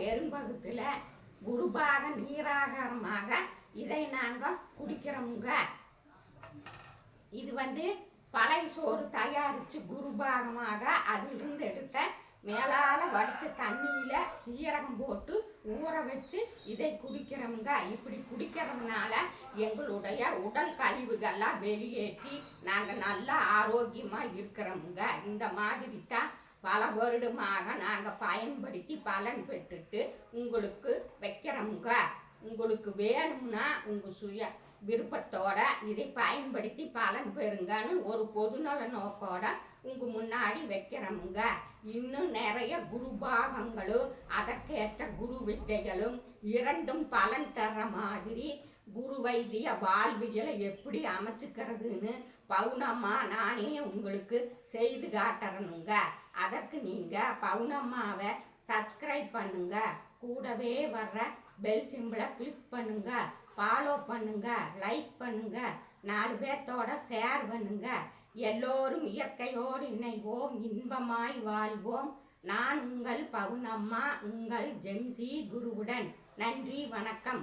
பெரும்பகுத்தில் குருபாக நீராகாரமாக இதை நாங்கள் குடிக்கிறோமுங்க. இது வந்து பழைய சோறு தயாரித்து குருபாகமாக அதிலிருந்து எடுத்த மேலால் வடித்த தண்ணியில் சீரகம் போட்டு ஊற வச்சு இதை குடிக்கிறோமுங்க. இப்படி குடிக்கிறதுனால எங்களுடைய உடல் கழிவுகள்லாம் வெளியேற்றி நாங்கள் நல்லா ஆரோக்கியமாக இருக்கிறோமுங்க. இந்த மாதிரி தான் பல வருடமாக நாங்கள் பயன்படுத்தி பலன் பெற்றுட்டு உங்களுக்கு வைக்கிறோமுங்க. உங்களுக்கு வேணும்னா உங்கள் சுய விருப்பத்தோட இதை பயன்படுத்தி பலன் பெறுங்கன்னு ஒரு பொதுநல நோக்கோட உங்கள் முன்னாடி வைக்கிறோமுங்க. இன்னும் நிறைய குரு பாகங்களும் அதற்கேற்ற குரு வித்தைகளும் இரண்டும் பலன் தர்ற மாதிரி குரு வைத்திய வாழ்வியலை எப்படி அமைச்சுக்கிறதுன்னு பவுனம்மா நானே உங்களுக்கு செய்து காட்டுறனுங்க. அதற்கு நீங்கள் பவுனம்மாவை சப்ஸ்கிரைப் பண்ணுங்க. கூடவே வர்ற பெல் சிம்பிளை கிளிக் பண்ணுங்க. ஃபாலோ பண்ணுங்க. லைக் பண்ணுங்க. நாலு பேர்த்தோட ஷேர் பண்ணுங்க. எல்லோரும் இயற்கையோடு இணைவோம். இன்பமாய் வாழ்வோம். நான் உங்கள் பவுனம்மா உங்கள் ஜெம்சி குருவுடன். நன்றி வணக்கம்.